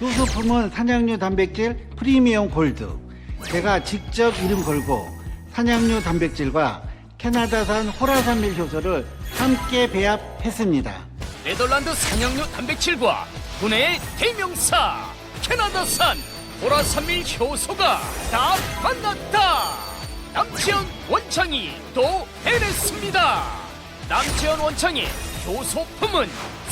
효소품은 산양류 단백질 프리미엄 골드. 제가 직접 이름 걸고 산양류 단백질과 캐나다산 호라산밀 효소를 함께 배합했습니다. 네덜란드 산양류 단백질과 분해의 대명사 캐나다산 보라산밀 효소가 다 만났다 남지현 원창이 또 해냈습니다 남지현 원창의 효소품은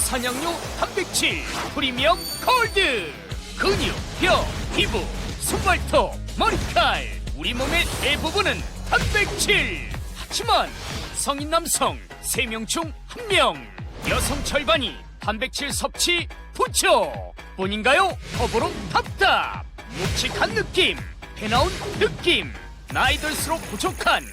산양류 단백질 프리미엄 골드 근육, 뼈, 피부, 손발톱, 머리칼. 우리 몸의 대부분은 단백질. 하지만 성인 남성 3명 중 1명 여성 절반이 단백질 섭취 부족. 뿐인가요? 더불어 답답 묵직한 느낌 배나온 느낌. 나이 들수록 부족한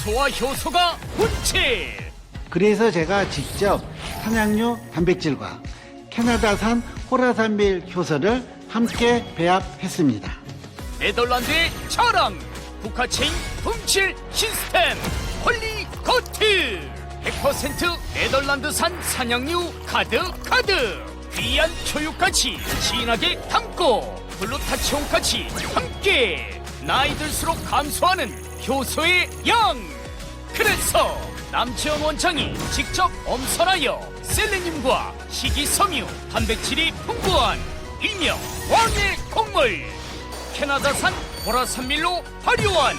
소화 효소가 문제 그래서 제가 직접 산양류 단백질과 캐나다산 호라산밀 효소를 함께 배합했습니다. 네덜란드의 자랑 국가체인 품질 시스템 홀리거트. 100% 네덜란드산 산양류 가득 가득 귀한 초유까지 진하게 담고 글루타치온까지 함께 나이 들수록 감소하는 효소의 양. 그래서 남지원 원장이 직접 엄선하여 셀레늄과 식이섬유 단백질이 풍부한 일명 왕의 곡물. 캐나다산 보라산밀로 발효한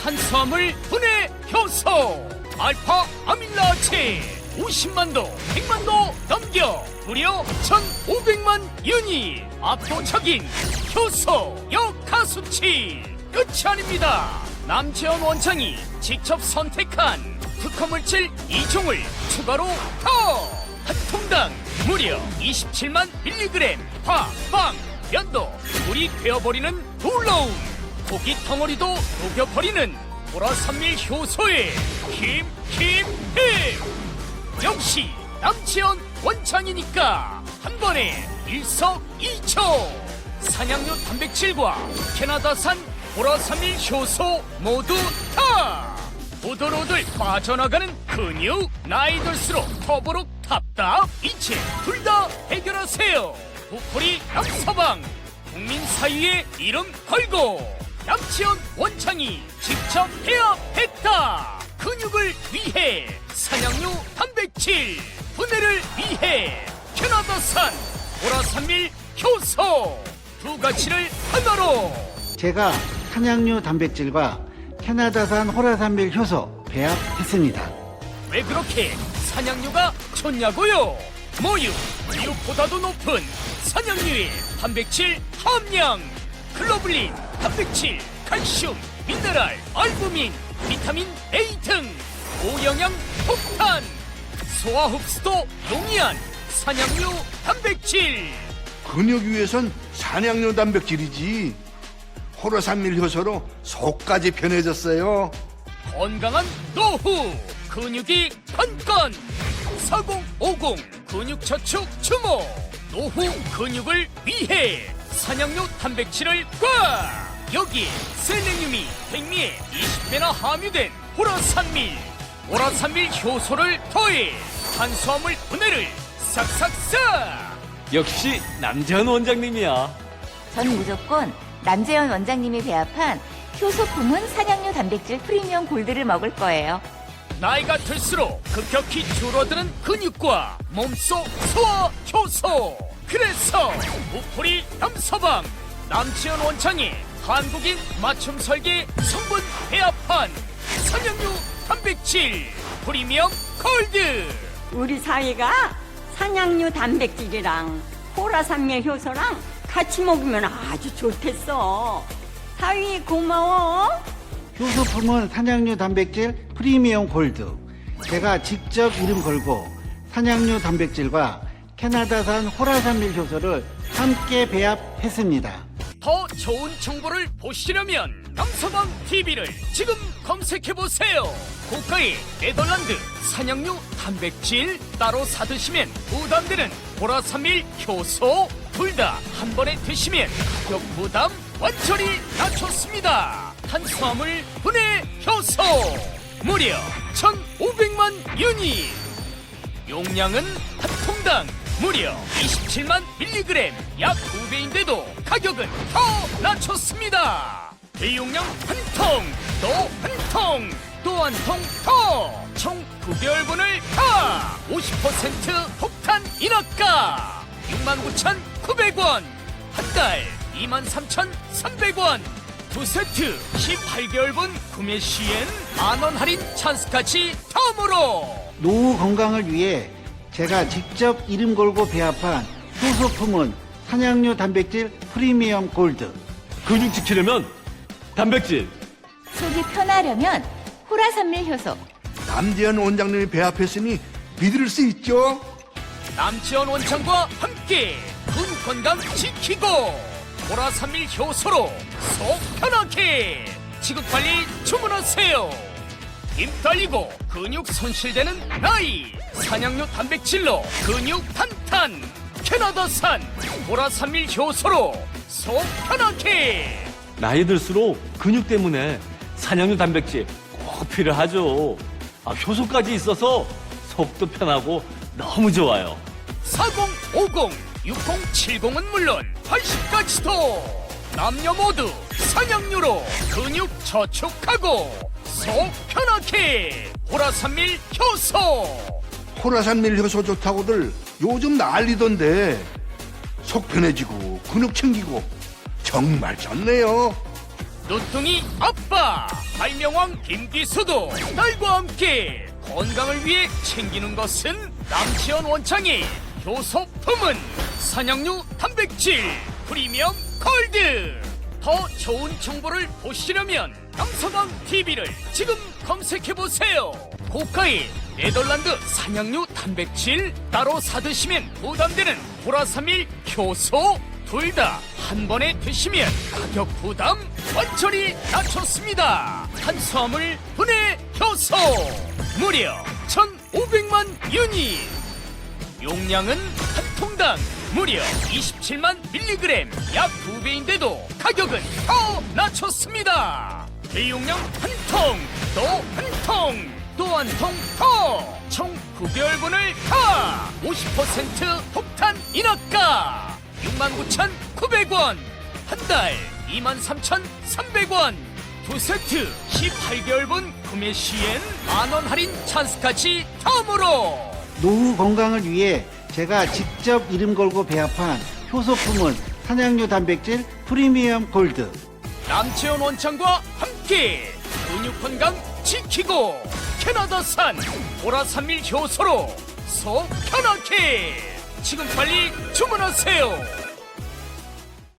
탄수화물 분해 효소 알파 아밀라체. 50만도 100만도 넘겨 무려 1500만 유닛 압도적인 효소 역하 수치. 끝이 아닙니다. 남지원 원장이 직접 선택한 특허물질 2종을 추가로 더! 한 통당 무려 27만 밀리그램 파, 빵, 면도 물이 되어버리는 놀라운 고기 덩어리도 녹여버리는 보라산밀 효소의 힘, 힘, 힘! 역시 남치현 원창이니까 한 번에 일석이조! 산양류 단백질과 캐나다산 보라산밀 효소 모두 다 오돌오돌 빠져나가는 근육 나이 들수록 더부룩 답답. 이제 둘다 해결하세요. 부풀이 남서방. 국민 사이에 이름 걸고 남치현 원창이 직접 배합했다. 근육을 위해 산양류 단백질. 분해를 위해 캐나다산 보라산밀 효소. 두 가지를 하나로. 제가 산양류 단백질과 캐나다산 호라산밀 효소 배합했습니다. 왜 그렇게 산양류가 좋냐고요? 모유, 이유보다도 높은 산양류의 단백질 함량 글로불린, 단백질, 칼슘, 미네랄, 알부민, 비타민 A 등 고영양 폭탄 소화 흡수도 용이한 산양류 단백질 근육 위해선 산양류 단백질이지. 호로산밀 효소로 속까지 편해졌어요. 건강한 노후 근육이 건건. 4050 근육 저축 주모. 노후 근육을 위해 산양류 단백질을 꽉 여기에 셀레늄이 백미에 20배나 함유된 보라산밀 보라산밀 효소를 더해 탄수화물 분해를 싹싹싹. 역시 남재현 원장님이야. 전 무조건 남재현 원장님이 배합한 효소품은 산양류 단백질 프리미엄 골드를 먹을 거예요. 나이가 들수록 급격히 줄어드는 근육과 몸속 소화 효소. 그래서 무풀이 남서방. 남치현 원창이 한국인 맞춤 설계 성분 배합한 산양류 단백질 프리미엄 골드. 우리 사위가 산양류 단백질이랑 호라산밀 효소랑 같이 먹으면 아주 좋겠어. 사위 고마워. 효소 품은 산양류 단백질 프리미엄 골드. 제가 직접 이름 걸고 산양류 단백질과 캐나다산 호라산밀 효소를 함께 배합했습니다. 더 좋은 정보를 보시려면 남서방 TV를 지금 검색해 보세요. 고가의 네덜란드 산양류 단백질 따로 사드시면 부담되는 보라산밀 효소 둘 다 한 번에 드시면 가격 부담 완전히 낮췄습니다. 탄수화물 분해 효소 무려 1,500만 유닛. 용량은 한 통당 무려 27만 밀리그램 약 2배인데도 가격은 더 낮췄습니다. 대용량 한 통, 또 한 통, 또 한 통 더. 총 9개월분을 다 50% 폭탄 인하가 69,900원. 한 달 23,300원. 두 세트 18개월분 구매 시엔 만원 할인 찬스까지 덤으로 노후 건강을 위해 제가 직접 이름 걸고 배합한 효소품은 산양류 단백질 프리미엄 골드. 근육 지키려면 단백질. 속이 편하려면 호라산밀 효소. 남재현 원장님이 배합했으니 믿을 수 있죠? 남지원 원장과 함께 군 건강 지키고 보라삼일 효소로 속 편하게 지금 빨리 주문하세요 힘 딸리고 근육 손실되는 나이 산양류 단백질로 근육 탄탄 캐나다산 보라삼일 효소로 속 편하게 나이 들수록 근육 때문에 산양류 단백질 꼭 필요하죠. 아, 효소까지 있어서 속도 편하고 너무 좋아요. 4050, 6070은 물론 80까지도 남녀 모두 상향류로 근육 저축하고 속 편하게 보라산밀 효소. 호라산밀 효소 좋다고들 요즘 난리던데. 속 편해지고 근육 챙기고 정말 좋네요. 눈둥이 아빠 발명왕 김기수도 딸과 함께 건강을 위해 챙기는 것은 남치원 원창의 효소품은 산양류 단백질 프리미엄 골드 더 좋은 정보를 보시려면 남서방 TV를 지금 검색해 보세요 고가의 네덜란드 산양류 단백질 따로 사드시면 부담되는 보라사밀 효소 둘 다 한 번에 드시면 가격 부담 완전히 낮췄습니다. 탄수화물 분해 효소 무려 1,500만 유닛. 용량은 한 통당 무려 27만 밀리그램 약 2배인데도 가격은 더 낮췄습니다. 대용량 한 통, 또한 통, 또 한 통 더. 총 9개월분을 다 50% 폭탄 인하가 69,900원 한 달 23,300원 두 세트 18개월분 구매 시엔 만원 할인 찬스까지 덤으로 노후 건강을 위해 제가 직접 이름 걸고 배합한 효소품은 산양류 단백질 프리미엄 골드. 남채원 원장과 함께 근육 건강 지키고 캐나다산 보라산밀 효소로 속 편하게 지금 빨리 주문하세요